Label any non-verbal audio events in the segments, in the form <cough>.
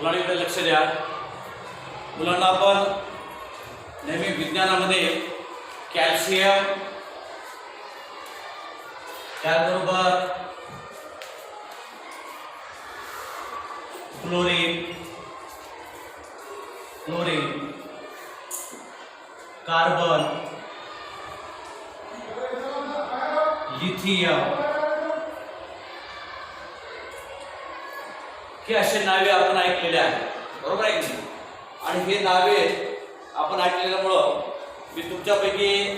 मुलांकडे लक्ष द्या. मुलांना आपण नेहमी विज्ञानामध्ये calcium chlorine chlorine carbon lithium हे असे नावे आपण ऐकलेले आहेत. बरोबर आहे की आणि हे नावे आपण ऐकलेल्यामुळं मी तुमच्यापैकी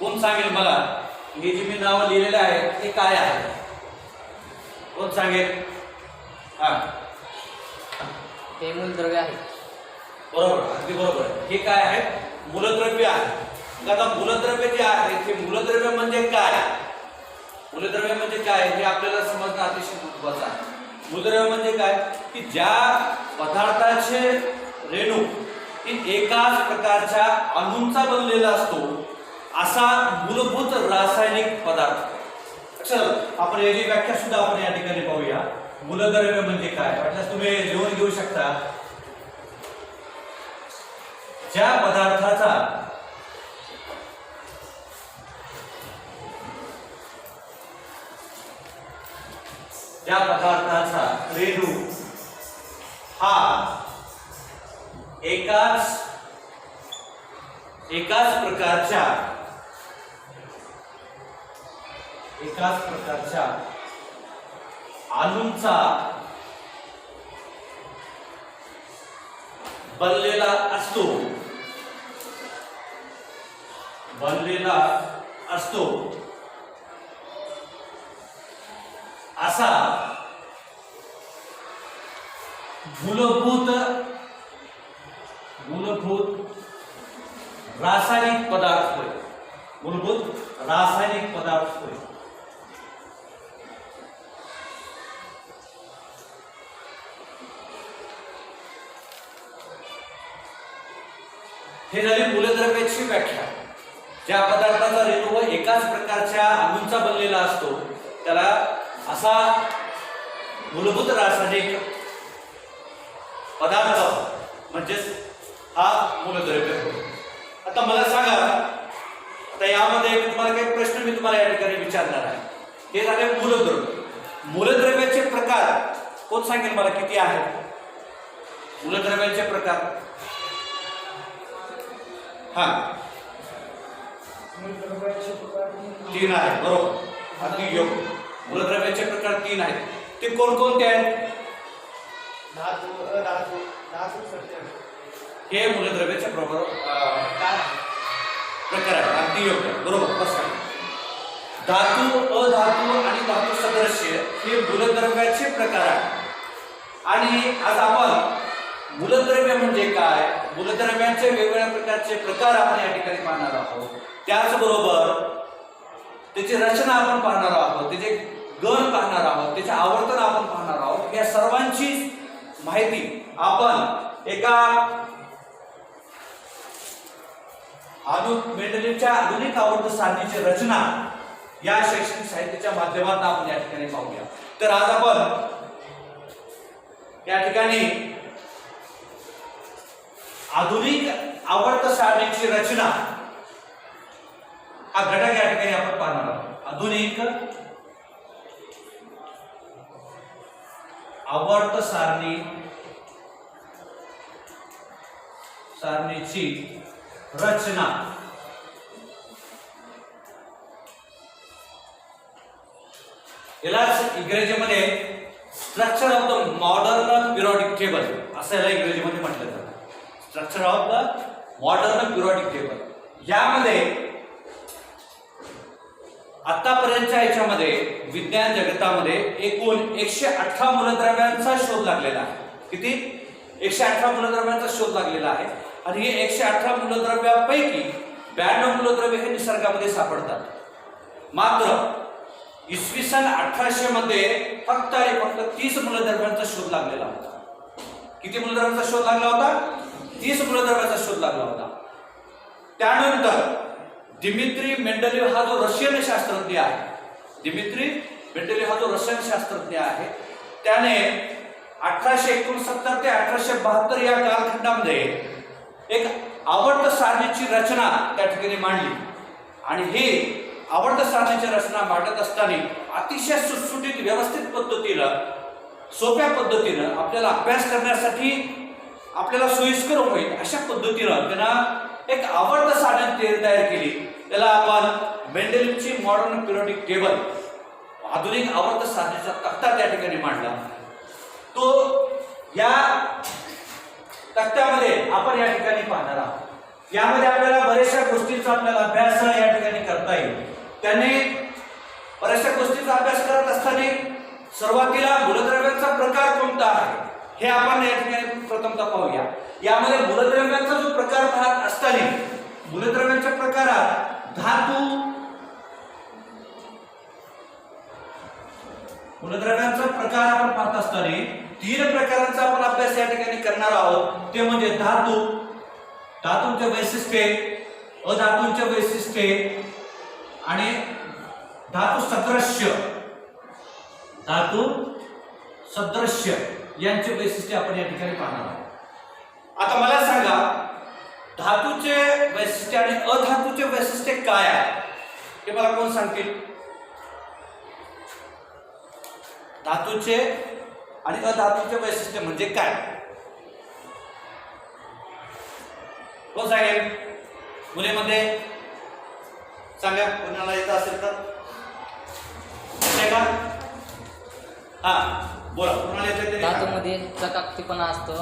कोण सांगेल मला? हे जी मी नावं लिहिलेले आहेत ते काय आहे? कोण सांगेल? हा. हे मूलद्रव्य आहे. बरोबर अगदी बरोबर. आहे. हे काय आहे? मूलद्रव्य आहे. आता मूलद्रव्य जे आहे ते मूलद्रव्य म्हणजे काय? मूलद्रव्य म्हणजे काय? हे आपल्याला समजणं अतिशय महत्वाचं आहे. मूलद्रव्य म्हणजे काय? की ज्या पदार्थाचे रेणू एकाच प्रकारच्या अणूंचा बनलेला असतो असा मूलभूत रासायनिक पदार्थ. चल आपण याची व्याख्या सुद्धा आपण या ठिकाणी पाहूया. मूलद्रव्य म्हणजे काय? वाटल्यास तुम्ही लिहून घेऊ शकता. ज्या पदार्थाचा या पदार्थाचा रेणू हा एकाच एकाच प्रकारच्या एकाच प्रकारच्या अणूंचा बनलेला असतो. बनलेला असतो. असा. मूलभूत मूलभूत रासायनिक पदार्थ होय. मूलभूत रासायनिक पदार्थ होय. हे झाली मूलद्रव्याची व्याख्या. ज्या पदार्थाचा रेणू व एकाच प्रकारच्या अणूंचा बनलेला असतो त्याला असा मूलभूत रासायनिक पदार्थ म्हणजेच हा मूलद्रव्य. आता मला सांगा आता यामध्ये मी तुम्हाला काही प्रश्न मी तुम्हाला या ठिकाणी विचारणार आहे. हे झाले मूलद्रव्य. मूलद्रव्याचे प्रकार कोण सांगेल मला किती आहेत? मूलद्रव्याचे प्रकार. हा. तीन आहेत बरोबर. अगदी योग्य. मूलद्रव्याचे प्रकार तीन आहेत. ते कोणकोणते आहेत? हे मूलद्रव्याचे काय प्रकार आहेत. अगदी योग्य. बरोबर बस. धातू अधातू आणि धातू सदृश्य हे मूलद्रव्याचे प्रकार आहेत. आणि आज आपण मूलद्रव्य म्हणजे काय? मूलद्रव्यांचे वेगवेगळ्या प्रकारचे प्रकार आपण या ठिकाणी पाहणार आहोत. त्याचबरोबर त्याची रचना आपण पाहणार आहोत. त्याचे गण पाहणार आहोत त्याचे आवर्तन आपण पाहणार आहोत. या सर्वांची माहिती आपण एका आधुनिक मेंडलीच्या आधुनिक आवर्त सारणीची रचना या शैक्षणिक साहित्याच्या माध्यमातून आपण या ठिकाणी पाहूया. तर आज आपण या ठिकाणी आधुनिक आवर्त सारणीची रचना हा घटक या ठिकाणी आपण पाहणार आहोत. आधुनिक आवर्त सारणी सारणीची रचना यालाच इंग्रजीमध्ये structure of the modern periodic table असं याला इंग्रजीमध्ये म्हटलं जातं structure of the modern periodic table यामध्ये आतापर्यंतच्या याच्यामध्ये विज्ञान जगतामध्ये एकूण एकशे अठरा मूलद्रव्यांचा शोध लागलेला आहे. किती? एकशे अठरा मूलद्रव्यांचा शोध लागलेला आहे. आणि हे एकशे अठरा मूलद्रव्यापैकी ब्याण्णव मूलद्रव्य हे निसर्गामध्ये सापडतात. मात्र इसवी सन अठराशे मध्ये फक्त आणि फक्त तीस मूलद्रव्यांचा शोध लागलेला होता. किती मूलद्रव्यांचा शोध लागला होता? तीस मूलद्रव्याचा शोध लागला होता. त्यानंतर दिमित्री मेंडलिव हा जो रशियन शास्त्रज्ञ आहे दिमित्री मेंडलिव हा जो रशियन शास्त्रज्ञ आहे त्याने अठराशे एकोणसत्तर ते अठराशे बहात्तर या कालखंडामध्ये एक आवर्त सारणीची रचना त्या ठिकाणी मांडली. आणि ही आवर्त सारणीची रचना मांडत असताना अतिशय सुटसुटीत व्यवस्थित पद्धतीनं सोप्या पद्धतीनं आपल्याला अभ्यास करण्यासाठी आपल्याला सोयीस्कर होईल अशा पद्धतीनं त्यांना एक आवर्त साधन तयार केली. त्याला आपण मेंडेलची मॉडर्न पिरियडिक टेबल आधुनिक आवर्त साधनेचा तक्ता त्या ठिकाणी मांडला. तो या तक्त्यामध्ये आपण या ठिकाणी पाहणार आहोत. यामध्ये आपल्याला बऱ्याचशा गोष्टींचा आपल्याला अभ्यास या ठिकाणी करता येईल. त्याने बऱ्याचशा गोष्टींचा अभ्यास करत असताना सुरुवातीला मूलद्रव्यांचा प्रकार कोणता आहे? हे आपण या ठिकाणी प्रथमतः पाहूया. यामध्ये मूलद्रव्यांचा जो प्रकार पाहत असताना मूलद्रव्यांच्या प्रकारात धातू मूलद्रव्यांचा प्रकार आपण पाहत असताना तीन प्रकारांचा आपण अभ्यास या ठिकाणी करणार आहोत. ते म्हणजे धातू धातूंचे वैशिष्ट्ये अधातूंचे वैशिष्ट्ये आणि धातू सदृश्य. धातू सदृश्य. यांचे वैशिष्ट्य आपण या ठिकाणी पाहणार आहोत. आता मला सांगा धातूचे वैशिष्ट्य आणि अधातूचे वैशिष्ट्य काय आहे? हे मला कोण सांगतील? धातूचे आणि अधातूचे वैशिष्ट्य म्हणजे काय? कोण सांगेल? मुलीमध्ये? सांगा कोणाला येत असेल तर? हा. धातूमध्ये चकाकीपणा असतो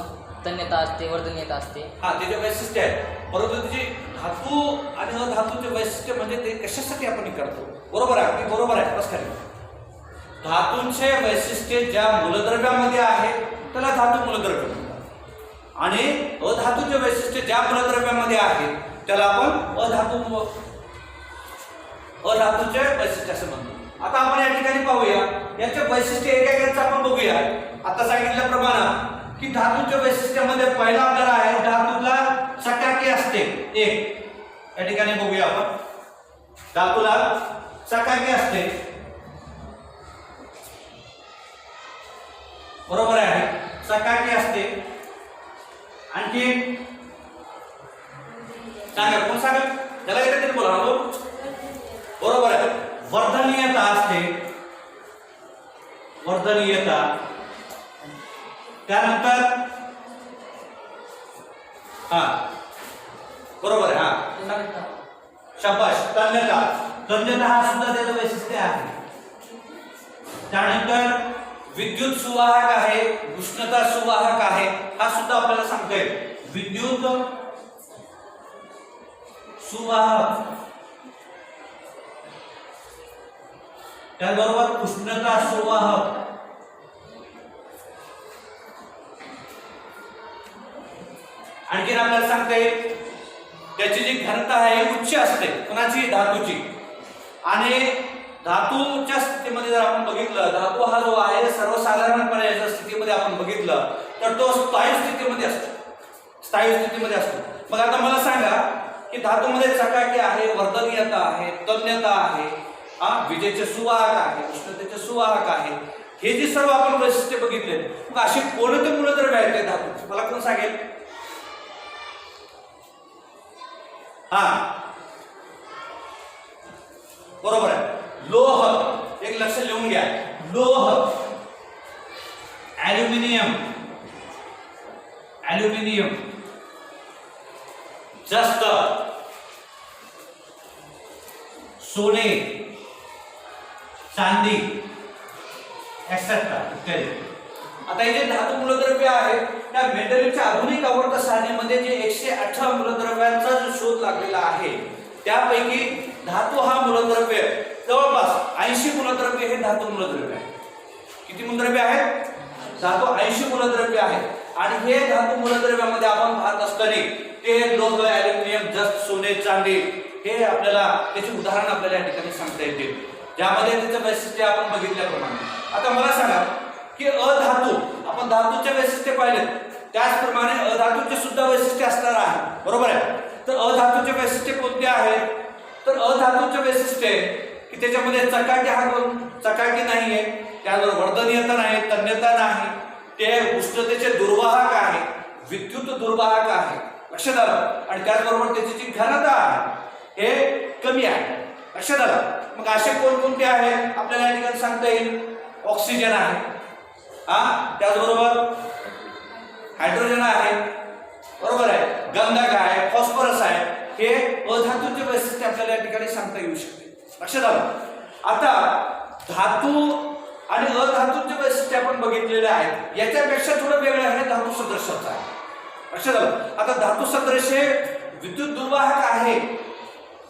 तन्यता असते वर्धनीयता असते. हा त्याचे वैशिष्ट्य आहे. परंतु त्याची धातू आणि अधातूचे वैशिष्ट्य म्हणजे ते कशासाठी आपण करतो? बरोबर आहे अगदी बरोबर आहे. बस खरी धातूंचे वैशिष्ट्य ज्या मूलद्रव्यामध्ये आहे त्याला धातू मूलद्रव्य म्हणतात. आणि अधातूचे वैशिष्ट्य ज्या मूलद्रव्यामध्ये आहे त्याला आपण अधातू अधातूचे वैशिष्ट्य असं म्हणतो. आता आपण या ठिकाणी पाहूया. याचे वैशिष्ट्य बघूया आता सांगितल्याप्रमाणे की धातूच्या वैशिष्ट्यामध्ये पहिला आपल्याला आहे धातूला चकाकी असते. एक. या ठिकाणी बघूया आपण. धातूला चकाकी असते. बरोबर आहे. चकाकी असते. आणखी सांगा कोण सांगा? त्याला येते तरी बोला हा बरोबर आहे. वर्धनीयता असते. वर्धनीयता त्यानंतर हा. बरोबर आहे हा. शाबाश तन्यता तन्यता हा सुद्धा त्याचं वैशिष्ट्य आहे. त्यानंतर विद्युत सुवाहक आहे उष्णता सुवाहक आहे हा सुद्धा आपल्याला सांगता येईल विद्युत सुवाहक. त्याचबरोबर उष्णता सुवाहक. आणखीन आपल्याला सांगता येईल त्याची जी घनता आहे उच्च असते. कोणाची धातूची. आणि धातूच्या स्थितीमध्ये जर आपण बघितलं धातू हा जो आहे सर्वसाधारणपणे जर स्थितीमध्ये आपण बघितलं तर तो स्थायू स्थितीमध्ये असतो. स्थायू स्थितीमध्ये असतो. मग आता मला सांगा की धातूमध्ये चकाकी आहे वर्धनीयता आहे तज्ञता आहे हा विजेचे सुवाहक आहे उष्णतेचे सुवाहक आहे हे जे सर्व आपण वैशिष्ट्य बघितले मग अशी कोणते मुलं जर ते धातू मला कोण सांगेल? हा. बरोबर आहे. लोह एक लक्ष लिहून घ्या. लोह ॲल्युमिनियम ॲल्युमिनियम जस्त. सोने चांदी एक्सेट्रा इत्यादी. आता हे जे धातू मूलद्रव्य आहे त्या मेंडलिनच्या आधुनिक आवर्त सारणीमध्ये जे एकशे अठरा मूलद्रव्यांचा जो शोध लागलेला आहे त्यापैकी धातू हा मूलद्रव्य जवळपास ऐंशी मूलद्रव्य हे धातू मूलद्रव्य आहे. किती मूलद्रव्य आहेत? धातू ऐंशी मूलद्रव्य आहे. आणि हे धातू मूलद्रव्यामध्ये आपण पाहत असताना ते लोह ॲल्युमिनियम जस्त सोने चांदी हे आपल्याला त्याची उदाहरण आपल्याला या ठिकाणी सांगता येतील. ज्यामध्ये त्याचं वैशिष्ट्य आपण बघितल्याप्रमाणे. आता मला सांगा की अधातू. आपण धातूचे वैशिष्ट्य पाहिले. त्याचप्रमाणे अधातूचे सुद्धा वैशिष्ट्य असणार आहे. बरोबर आहे? तर अधातूचे वैशिष्ट्य कोणते आहे? तर अधातूचे वैशिष्ट्य की त्याच्यामध्ये चकाकी हा गुण चकाकी आहे त्यावर वर्धनीयता नाही तन्यता नाही. ते उष्णतेचे दुर्वाहक आहे. विद्युत दुर्वाहक आहे. लक्षात आलं आणि त्याचबरोबर त्याची जी घनता आहे हे कमी आहे. लक्षात आलं मग असे कोणकोणते आहेत आपल्याला या ठिकाणी सांगता येईल. ऑक्सिजन आहे. हा त्याचबरोबर हायड्रोजन आहे. बरोबर आहे. गंधक आहे? फॉस्फरस आहे. हे अधातूचे वैशिष्ट्य आपल्याला या ठिकाणी सांगता येऊ शकते. लक्षात आलं? आता धातू आणि अधातूचे वैशिष्ट्य आपण बघितलेले आहेत. याच्यापेक्षा थोडं वेगळं आहे धातू सदृश्याचं आहे. लक्षात आलं? आता धातू सदृश हे विद्युत दुर्वाहक आहे.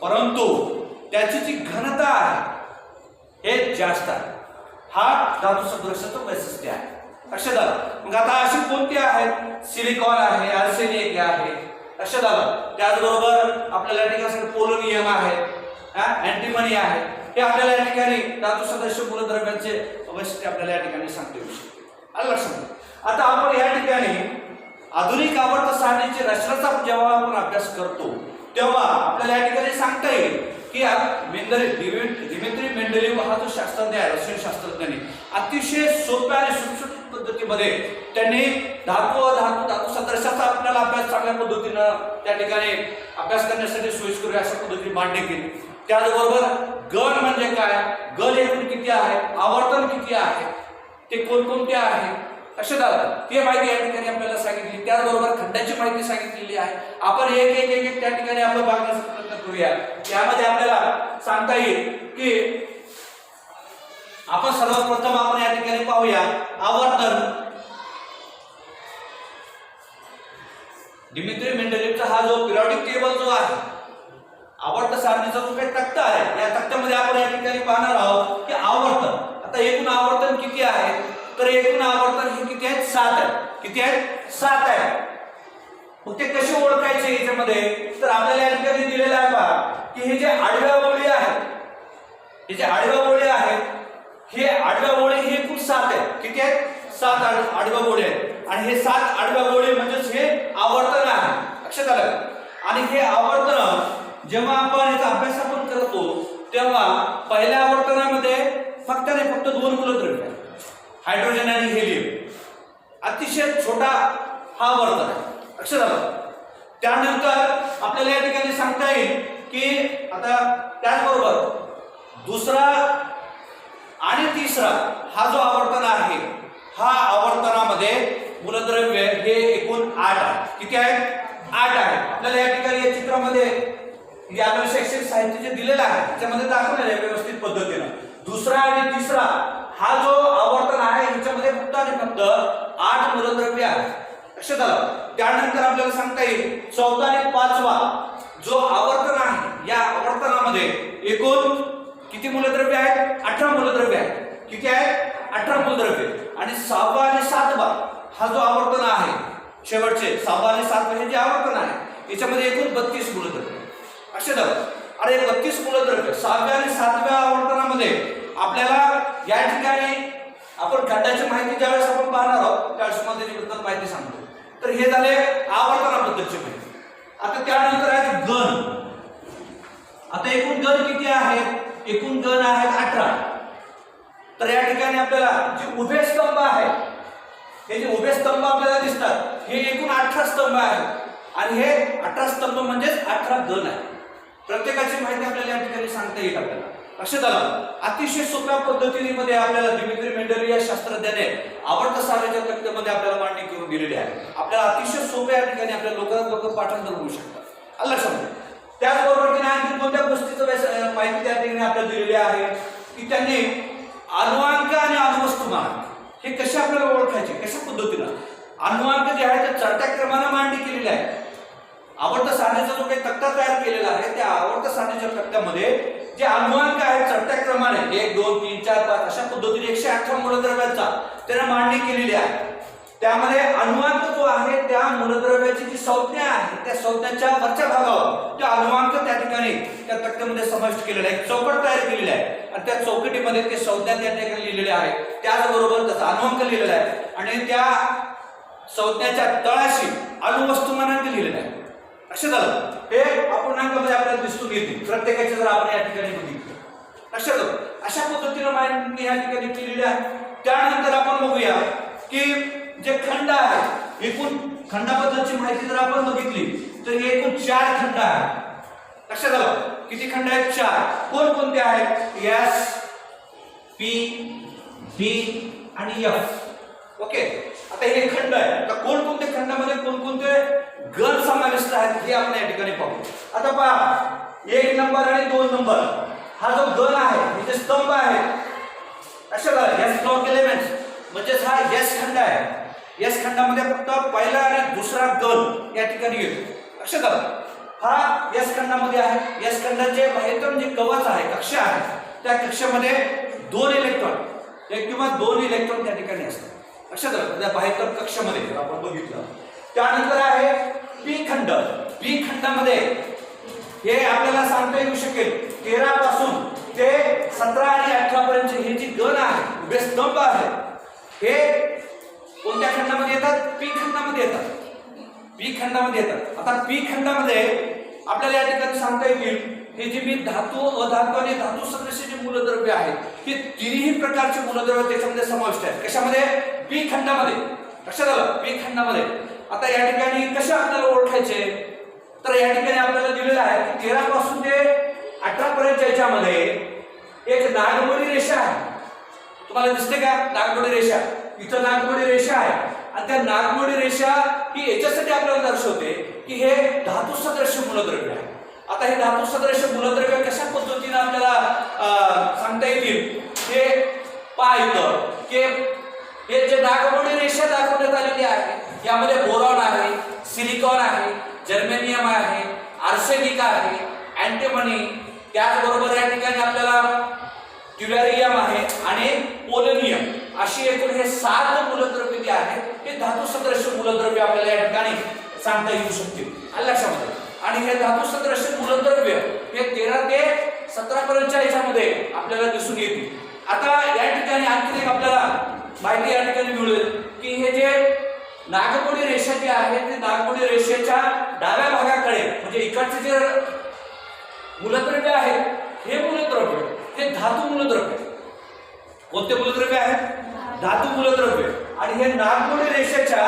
परंतु त्याची जी घनता आहे हे जास्त आहे. हा धातू सदृशाचं वैशिष्ट्य आहे लक्षात आलं मग आता अशी कोणती आहेत? सिलिकॉन आहे अल्सेनिक आहे. लक्षात आलं त्याचबरोबर आपल्याला या ठिकाणी पोलोनियम आहे अँटीमनी आहे. हे आपल्याला या ठिकाणी धातू सदस्य मूलद्रव्यांचे वैशिष्ट्य आपल्याला या ठिकाणी सांगता. येऊ शकते आलं लक्षात? आता आपण या ठिकाणी आधुनिक आवर्त सारणीची रचनाचा जेव्हा आपण अभ्यास करतो तेव्हा आपल्याला या ठिकाणी सांगता येईल की मेंदरी दिमित्री मेंडलीव हा जो शास्त्रज्ञ आहे रशियन शास्त्रज्ञाने अतिशय सोप्या आणि सुटसुटीत पद्धतीमध्ये त्यांनी धातू धातू धातू सदृशाचा आपल्याला अभ्यास चांगल्या पद्धतीनं त्या ठिकाणी अभ्यास करण्यासाठी सोयीस्कर अशा पद्धतीने मांडणी केली. त्याचबरोबर गण म्हणजे काय? गण एकूण किती आहे? आवर्तन किती आहे? ते कोणकोणते आहे? लक्षात आलं? ते माहिती या ठिकाणी आपल्याला सांगितली. त्याचबरोबर खंडाची माहिती सांगितलेली आहे. आपण एक एक एक एक त्या ठिकाणी आपण भाग करूया. यामध्ये आपल्याला सांगता येईल की आपण सर्वप्रथम आपण या ठिकाणी पाहूया आवर्तन डिमित्री मेंडलिपचा हा जो पिरियडिक टेबल जो आहे आवर्त सारणीचा जो काही तक्ता आहे या तक्त्यामध्ये आपण या ठिकाणी पाहणार आहोत की आवर्तन. आता एकूण आवर्तन किती आहे? तर एकूण आवर्तन हे किती आहेत? सात आहे किती आहेत? सात आहे मग ते कसे ओळखायचे याच्यामध्ये? तर आपल्याला या ठिकाणी दिलेलं आहे पहा की हे जे आडव्या ओळी आहेत हे जे आडव्या ओळी आहेत हे आडव्या ओळी हे एकूण सात आहेत. किती आहेत? सात आड- आडव्या ओळी आहेत. आणि हे सात आडव्या ओळी म्हणजेच हे आवर्तन आहे. लक्षात आलं? आणि हे आवर्तन जेव्हा आपण याचा अभ्यास आपण करतो तेव्हा पहिल्या आवर्तनामध्ये फक्त आणि फक्त दोन मूलद्रव्य हायड्रोजन आणि हेलियम अतिशय छोटा हा आवर्तन आहे. लक्षात त्यानंतर आपल्याला या ठिकाणी सांगता येईल की आता त्याचबरोबर दुसरा आणि तिसरा हा जो आवर्तन आहे हा आवर्तनामध्ये मूलद्रव्य हे एकूण आठ आहे. किती आहेत? आठ आहे. आपल्याला या ठिकाणी या चित्रामध्ये म्हणजे जे शैक्षणिक साहित्य जे दिलेलं आहे त्याच्यामध्ये दाखवलेलं आहे व्यवस्थित पद्धतीनं. दुसरा आणि तिसरा हा जो आवर्तन आहे ह्याच्यामध्ये फक्त आणि फक्त आठ मूलद्रव्य आहे लक्षात आलं? त्यानंतर आपल्याला सांगता येईल चौथा आणि पाचवा जो आवर्तन आहे या आवर्तनामध्ये एकूण किती मूलद्रव्य आहेत? अठरा मूलद्रव्य आहेत. किती आहेत? अठरा मूलद्रव्य. आणि सहावा आणि सातवा हा जो आवर्तन आहे शेवटचे सहावा आणि सातवा हे जे आवर्तन आहे याच्यामध्ये एकूण बत्तीस मूलद्रव्य लक्षात आलं? अरे बत्तीस मूलद्रव्य सहाव्या आणि सातव्या आवर्तनामध्ये आपल्याला या ठिकाणी आपण खंडाची माहिती ज्यावेळेस आपण पाहणार आहोत त्यावेळेस मला त्याच्याबद्दल माहिती सांगतो. तर हे झाले आवर्तनाबद्दलची माहिती आता त्यानंतर आहेत गण आता एकूण गण किती आहेत? एकूण गण आहेत अठरा. तर या ठिकाणी आपल्याला जे उभे स्तंभ आहेत हे जे उभे स्तंभ आपल्याला दिसतात हे एकूण अठरा स्तंभ आहेत. आणि हे अठरा स्तंभ म्हणजेच अठरा गण आहेत. प्रत्येकाची माहिती आपल्याला या ठिकाणी सांगता येईल आपल्याला. लक्षात आलं अतिशय सोप्या पद्धतीने मध्ये आपल्याला दिमित्री मेंडल या शास्त्रज्ञाने आवडत्या साऱ्याच्या तक्त्यामध्ये आपल्याला मांडणी करून दिलेली आहे. आपल्याला अतिशय सोप्या या ठिकाणी आपल्या लोकांना लोक पाठांतर होऊ शकतात. आलं समजा त्याचबरोबर त्यांनी आणखी कोणत्या गोष्टीचं माहिती त्या ठिकाणी आपल्याला दिलेली आहे? की त्यांनी अनुवांक आणि अनुवस्तुमान हे कसे आपल्याला ओळखायचे? कशा पद्धतीनं? अनुवांक जे आहे ते चढत्या क्रमानं मांडणी केलेली आहे. आवडता साधनेचा जो काही तक्ता तयार केलेला आहे त्या आवडता साधनेच्या तक्त्यामध्ये जे अनुवांक आहेत चढत्या क्रमाने एक दोन तीन चार पाच अशा पद्धतीने एकशे अठरा मूलद्रव्यांचा त्याने मांडणी केलेली आहे. त्यामध्ये अनुवांक जो आहे त्या मूलद्रव्याची जी संज्ञा आहे त्या संज्ञाच्या वरच्या भागावर त्या अनुवांक त्या ठिकाणी त्या तक्त्यामध्ये समाविष्ट केलेला आहे चौकट तयार केलेली आहे. आणि त्या चौकटीमध्ये ते संज्ञा त्या ठिकाणी लिहिलेले आहे. त्याचबरोबर त्याचा अनुवांक लिहिलेला आहे. आणि त्या संज्ञाच्या तळाशी अणुवस्तुमानांक लिहिलेलं आहे. लक्ष झालं हे अपूर्णांकामध्ये आपल्याला दिसून येते. प्रत्येकाचे जर आपण या ठिकाणी बघितलं. लक्षात झालं अशा पद्धतीनं माहिती या ठिकाणी केलेली आहे. त्यानंतर आपण बघूया की जे खंड आहेत एकूण खंडाबद्दलची माहिती जर आपण बघितली तर हे एकूण चार खंड आहे लक्षात आलं? किती खंड आहेत? चार. कोणकोणते आहेत? एस पी डी आणि एफ ओके आता हे खंड आहे. आता कोणकोणत्या खंडामध्ये कोणकोणते गण समाविष्ट आहेत हे आपण या ठिकाणी पाहू. आता पहा एक नंबर आणि दोन नंबर. हा जो गण आहे हे जे स्तंभ आहे लक्षात आलं एस ब्लॉक एलिमेंट्स म्हणजेच हा यस खंड आहे. यश खंडामध्ये फक्त पहिला आणि दुसरा गण या ठिकाणी येतो. लक्षात आलं हा यश खंडामध्ये आहे. यस खंडाचे बाहेर जे कवच आहे कक्ष आहे त्या कक्षामध्ये दोन इलेक्ट्रॉन एक किंवा दोन इलेक्ट्रॉन त्या ठिकाणी असतात. लक्षात त्या कक्षामध्ये आपण बघितलं त्यानंतर आहे पी खंड. पी खंडामध्ये हे आपल्याला सांगता येऊ शकेल तेरा पासून ते सतरा आणि अठरा पर्यंत हे जी गण आहे उभे स्तंभ आहे हे कोणत्या खंडामध्ये येतात? पी खंडामध्ये येतात. पी खंडामध्ये येतात. आता पी खंडामध्ये आपल्याला या ठिकाणी सांगता येतील हे जे मी धातू अधातू आणि धातू सदृश जे मूलद्रव्य आहेत हे तिन्ही प्रकारचे मूलद्रव्य त्याच्यामध्ये समाविष्ट आहेत. कशामध्ये? पी खंडामध्ये. लक्षात आलं? बी खंडामध्ये. आता या ठिकाणी कसे आपल्याला ओळखायचे? तर या ठिकाणी आपल्याला दिलेलं आहे की तेरा पासून ते अठरा पर्यंत याच्यामध्ये एक नागमोडी रेषा आहे. तुम्हाला दिसते का? नागमोडी रेषा. इथं नागमोडी रेषा आहे. आणि त्या नागमोडी रेषा ही याच्यासाठी आपल्याला दर्शवते की हे धातू सदृश्य मूलद्रव्य आहे. आता हे धातू सदृश मूलद्रव्य कशा पद्धतीने आपल्याला सांगता येतील? हे पाहतं की हे जे नागमोडी रेषा दाखवण्यात आलेली आहे यामध्ये बोरॉन आहे सिलिकॉन आहे जर्मेनियम आहे आर्सेनिक आहे अँटेमनी त्याचबरोबर या ठिकाणी आपल्याला ट्युलॅरियम आहे आणि पोलनियम. अशी एकूण हे सात मूलद्रव्य जे आहेत हे धातू सदृश मूलद्रव्य आपल्याला या ठिकाणी सांगता येऊ शकतील. आलं लक्षामध्ये आणि हे धातू मूलद्रव्य हे तेरा ते सतरा पर्यंतच्या याच्यामध्ये आपल्याला दिसून येते. आता या ठिकाणी आणखी एक आपल्याला माहिती या ठिकाणी मिळेल की हे जे नागपुडी रेषा जी आहे ते नागपुडी रेषेच्या डाव्या भागाकडे म्हणजे इकडचे जे मूलद्रव्य आहे हे मूलद्रव्य हे धातू मूलद्रव्य. कोणते मूलद्रव्य आहेत धातू मूलद्रव्य. आणि हे नागपुडी रेषेच्या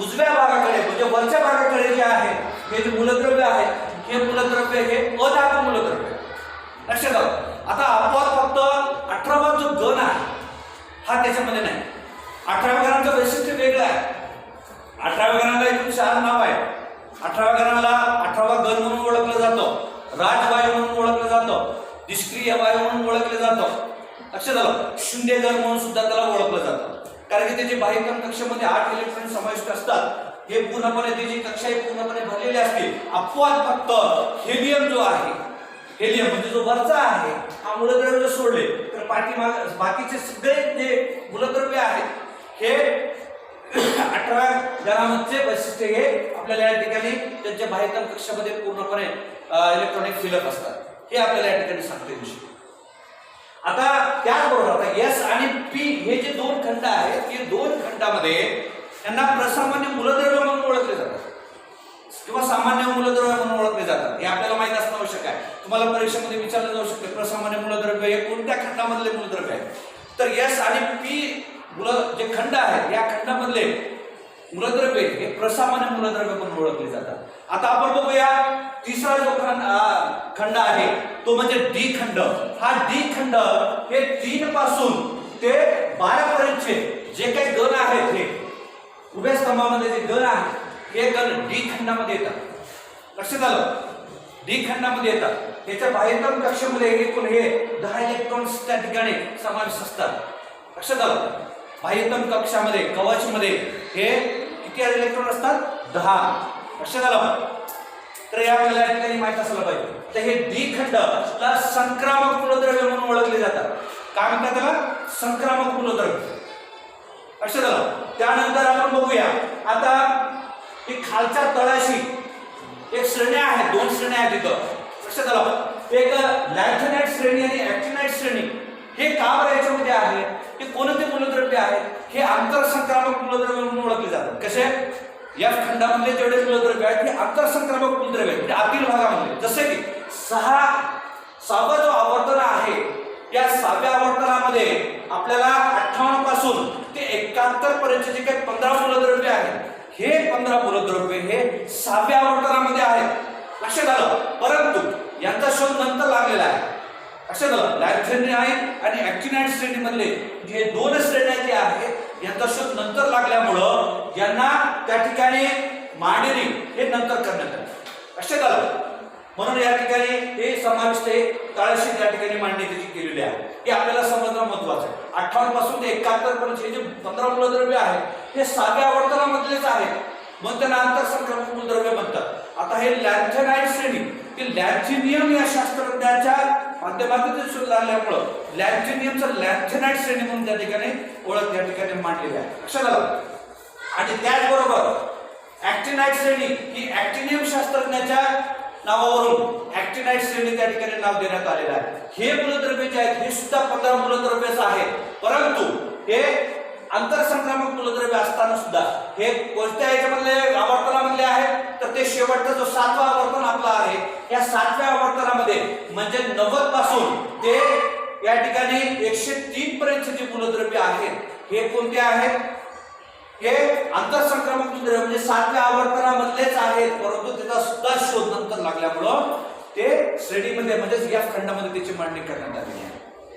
उजव्या भागाकडे म्हणजे वरच्या भागाकडे जे आहे हे जे मूलद्रव्य आहे हे मूलद्रव्य हे अधातू मूलद्रव्य. लक्षात आलं आता अपवाद फक्त अठरावा जो गण आहे हा त्याच्यामध्ये नाही. अठराव्या घरांचं वैशिष्ट्य वेगळं आहे. अठराव्या गणाला एकूण चार नाव आहे. अठराव्या गणाला अठरावा गण म्हणून ओळखलं जातं. राजवायू म्हणून ओळखलं जातं. निष्क्रिय वायू म्हणून ओळखलं जातं. लक्षात आलं शून्य गण म्हणून सुद्धा त्याला ओळखलं जातं. कारण की त्याचे बाह्यकण कक्षामध्ये आठ इलेक्ट्रॉन समाविष्ट असतात हे पूर्णपणे त्याची कक्षा हे पूर्णपणे भरलेली असते अपवाद फक्त हेलियम जो आहे हेलियम म्हणजे जो वरचा आहे हा मूलद्रव्य जर सोडले तर पाठीमाग बाकीचे सगळे जे मूलद्रव्य आहेत हे <clears throat> अठरा गणामध्ये वैशिष्ट्य हे आपल्याला या ठिकाणी त्यांच्या बाह्यतम कक्षामध्ये पूर्णपणे इलेक्ट्रॉनिक फिलअप असतात. हे आपल्याला या ठिकाणी सांगता येऊ आता त्याचबरोबर आणि पी हे जे दोन खंड आहेत हे दोन खंडामध्ये त्यांना प्रसामान्य मूलद्रव्य म्हणून ओळखले जातात. किंवा सामान्य मूलद्रव्य म्हणून ओळखले जातात. हे आपल्याला माहीत असणं आवश्यक आहे. तुम्हाला परीक्षेमध्ये विचारलं जाऊ शकते प्रसामान्य मूलद्रव्य हे कोणत्या खंडामधले मूलद्रव्य आहे? तर यस आणि पी मूल जे खंड आहेत या खंडामधले मूलद्रव्य हे प्रसामान्य मूलद्रव्य म्हणून ओळखले जातात. आता आपण बघूया तिसरा जो खंड खंड आहे तो म्हणजे डी खंड. हा डी खंड हे तीन पासून ते बारा पर्यंतचे जे काही गण आहेत हे उभ्या स्तंभामध्ये जे गण आहेत हे गण डी खंडामध्ये येतात. लक्षात आलं? डी खंडामध्ये येतात. त्याच्या बाह्यतम कक्षामध्ये एकूण हे दहा इलेक्ट्रॉन्स त्या ठिकाणी समावेश असतात. लक्षात आलं? बाह्यतम कक्षामध्ये कवचमध्ये हे किती इलेक्ट्रॉन असतात? दहा. लक्षात आलं? तर या आपल्याला ठिकाणी माहीत असलं पाहिजे. तर हे डी खंड संक्रामक मूलद्रव्य म्हणून ओळखले जातात. काय म्हणतात त्याला? संक्रामक मूलद्रव्य लक्षात आलं? त्यानंतर आपण बघूया. आता ही खालच्या तळाशी एक श्रेणी आहेत दोन श्रेण्या आहेत तिथं लक्षात आलं? एक लॅथनाईट श्रेणी आणि ऍक्टिनाईट श्रेणी. हे का बरं याच्यामध्ये आहे? हे कोणते मूलद्रव्य आहे? हे आंतरसंक्रामक मूलद्रव्य म्हणून ओळखले जातात. कसे? या खंडामधले जेवढे मूलद्रव्य आहेत हे आंतरसंक्रामक मूलद्रव्य आहेत. म्हणजे आतील भागामध्ये जसे की सहा सहावा जो आवर्तन आहे या सहाव्या आवर्तनामध्ये आपल्याला अठ्ठावन्नपासून ते एकाहत्तर पर्यंत जे काही पंधरा मूलद्रव्य हे पंधरा मूलद्रव्य हे सहाव्या आवर्तनामध्ये आहेत. लक्षात आलं? परंतु यांचा शोध नंतर लागलेला आहे. लक्षात आलं? आहेत आणि ऍक्टिनाइट श्रेणीमधले जे दोन श्रेण्या जे आहेत यांचा शोध नंतर लागल्यामुळं यांना त्या ठिकाणी मांडणी हे नंतर करण्यात आलं. लक्षात आलं? म्हणून या ठिकाणी हे समाविष्ट हे तळाशी त्या ठिकाणी मांडणी त्याची केलेली आहे. हे आपल्याला समजणं महत्वाचं आहे. अठ्ठावन्नपासून ते एकाहत्तर पर्यंत हे जे पंधरा मूलद्रव्य आहेत हे साध्या आवर्तनामधलेच आहेत मग त्यांना आंतरसंक्रमक मूलद्रव्य म्हणतात. आता हे लॅन्थेनाइट श्रेणी की लॅन्थिनियम या शास्त्रज्ञाच्या माध्यमातून शोध लागल्यामुळं लॅन्थिनियमचं लॅन्थेनाइट श्रेणी म्हणून त्या ठिकाणी ओळख त्या ठिकाणी मांडलेली आहे. लक्षात आलं? आणि त्याचबरोबर ऍक्टिनाइट श्रेणी ही ऍक्टिनियम शास्त्रज्ञाच्या नावावरून ऍक्टिनाइट श्रेणी त्या ठिकाणी नाव देण्यात आलेलं आहे. हे मूलद्रव्य जे आहेत हे सुद्धा पंधरा मूलद्रव्यच आहेत परंतु हे आंतरसंक्रामक मूलद्रव्य असताना सुद्धा हे कोणत्या याच्यामधले आवर्तनामधले आहेत तर ते शेवटचा जो सातवा आवर्तन आपला आहे या सातव्या आवर्तनामध्ये म्हणजे नव्वदपासून ते या ठिकाणी एकशे तीन पर्यंत जे मूलद्रव्य आहेत हे कोणते आहेत? हे आंतरसंक्रमक मूलद्रव्य म्हणजे सातव्या आवर्तनामधलेच आहेत परंतु त्याचा सुद्धा शोध नंतर लागल्यामुळं ते श्रेणीमध्ये म्हणजेच या खंडामध्ये त्याची मांडणी करण्यात आलेली आहे.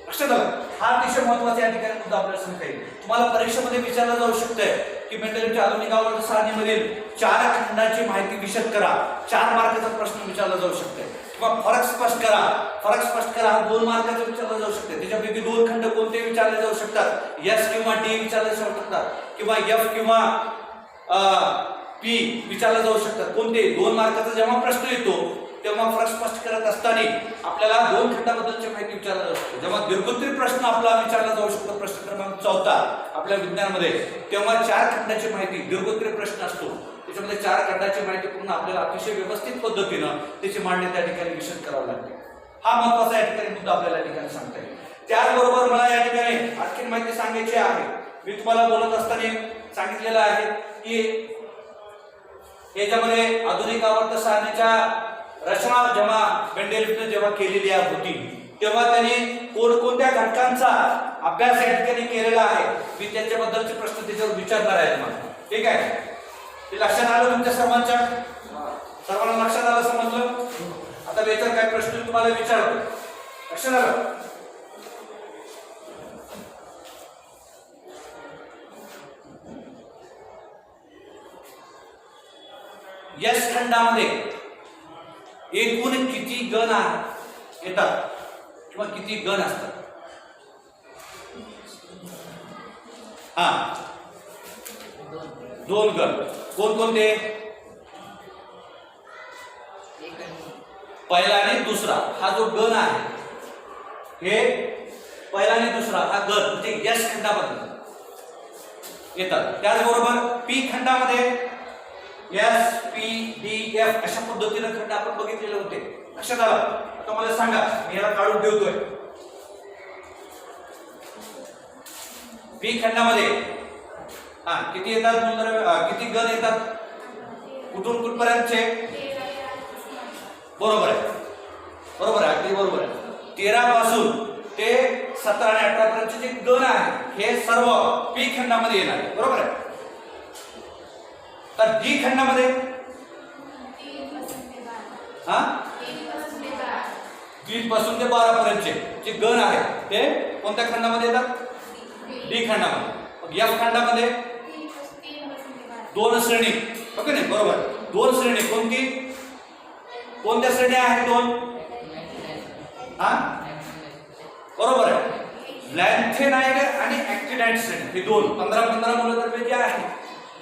लक्षात आलं? हा अतिशय महत्त्वाचा या ठिकाणी मुद्दा आपल्याला सांगता येईल. तुम्हाला परीक्षेमध्ये विचारलं जाऊ शकतंय की मेंटलीच्या आधुनिक आवर्त सारणीमधील चार खंडाची माहिती विशद करा. चार मार्काचा प्रश्न विचारला जाऊ शकतो फरक स्पष्ट करा. फरक स्पष्ट करा. हा दोन मार्गाचा विचारला जाऊ शकते त्याच्यापैकी दोन खंड कोणते विचारले जाऊ शकतात. एस किंवा डी विचारले जाऊ शकतात. किंवा एफ किंवा पी विचारले जाऊ शकतात. कोणते? दोन मार्काचा जेव्हा प्रश्न येतो तेव्हा फरक स्पष्ट करत असताना आपल्याला दोन खंडाबद्दलची माहिती विचारला जाऊ शकते. जेव्हा दीर्घोत्तरी प्रश्न आपला विचारला जाऊ शकतो प्रश्न क्रमांक चौथा आपल्या विज्ञानामध्ये तेव्हा चार खंडाची माहिती दीर्घोत्तरी प्रश्न असतो. त्याच्यामध्ये चार खंडाची माहिती पूर्ण आपल्याला अतिशय व्यवस्थित पद्धतीनं त्याची मांडणी त्या ठिकाणी विशद करावं लागते. हा महत्त्वाचा या ठिकाणी मुद्दा आपल्याला या ठिकाणी सांगता येईल. त्याचबरोबर मला या ठिकाणी आणखी माहिती सांगायची आहे. मी तुम्हाला बोलत असताना सांगितलेलं आहे की याच्यामध्ये आधुनिक आवर्त सारणीच्या रचना जेव्हा मेंडेलिफने जेव्हा केलेली होती तेव्हा त्यांनी कोणकोणत्या घटकांचा अभ्यास या ठिकाणी केलेला आहे मी त्याच्याबद्दलचे प्रश्न त्याच्यावर विचारणार आहे तुम्हाला. ठीक आहे? ते लक्षात आलं तुमच्या सर्वांच्या? सर्वांना लक्षात आलं समजलं? आता मी काय प्रश्न तुम्हाला विचारतो. लक्षात आलं? यश खंडामध्ये एकूण किती गण येतात. किंवा किती गण असतात? हा. दोन गट कोणकोणते? पहिला आणि दुसरा. हा जो गण आहे हे पहिला आणि दुसरा हा गण म्हणजे यश खंडामध्ये. येतात. त्याचबरोबर पी खंडामध्ये एस पी डी एफ अशा पद्धतीने खंड आपण बघितलेले होते. लक्षात आलं? आता मला सांगा मी याला काढून ठेवतोय. पी खंडामध्ये हा किती येतात? मूलद्रव्य किती गण येतात? कुठून कुठपर्यंतचे? बरोबर आहे. बरोबर आहे अगदी बरोबर आहे. तेरा पासून ते सतरा आणि अठरा पर्यंतचे जे गण आहे हे सर्व पी खंडामध्ये येणार आहे. बरोबर आहे? तर डी खंडामध्ये? हा? तीन पासून ते बारा पर्यंतचे जे गण आहेत ते कोणत्या खंडामध्ये येतात? डी खंडामध्ये. एफ या खंडामध्ये? दोन श्रेणी. हो ओके नाही? बरोबर. दोन श्रेणी कोणती? कोणत्या श्रेण्या आहेत दोन? हा? बरोबर आहे. लॅन्थेनाइड आणि ऍक्टिनाइड श्रेणी. हे दोन. पंधरा पंधरा मूलद्रव्य जे आहे.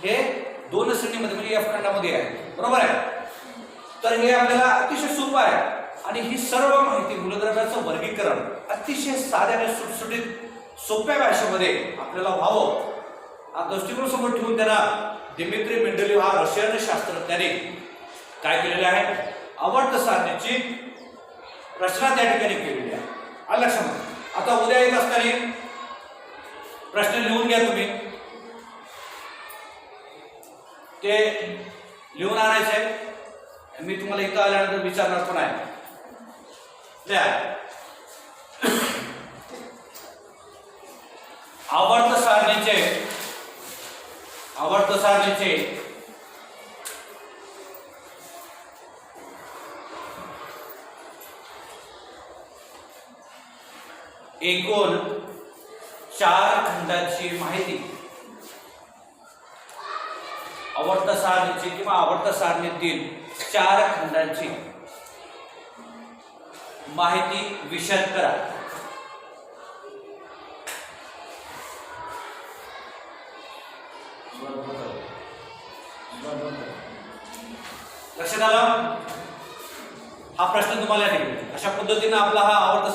हे दोन श्रेणीमध्ये म्हणजे एफ खंडामध्ये आहे. बरोबर आहे? तर हे आपल्याला अतिशय सोपं आहे. आणि ही सर्व माहिती मूलद्रव्याचं वर्गीकरण अतिशय साध्या आणि सुटसुटीत सोप्या भाषेमध्ये आपल्याला व्हावं. हा दृष्टिकोन समोर ठेवून त्यांना दिमित्री मेंडलिव हा रशियन शास्त्रज्ञाने काय केलेले आहे? आवर्त सारणीची रचना त्या ठिकाणी केलेली आहे. आलं लक्षामध्ये आता उद्या येत असताना प्रश्न लिहून घ्या तुम्ही. ते लिहून आणायचे मी तुम्हाला इथं आल्यानंतर विचारणार पण आहे. द्या आवर्त सारणीचे આવડતો સાધન एकूण चार खंडांची माहिती. आवडता सारणीची किंवा आवडता सारणीतील चार खंडांची माहिती विशद करा. लक्षात आलं? हा प्रश्न तुम्हाला नाही अशा पद्धतीने आपला हा आवडता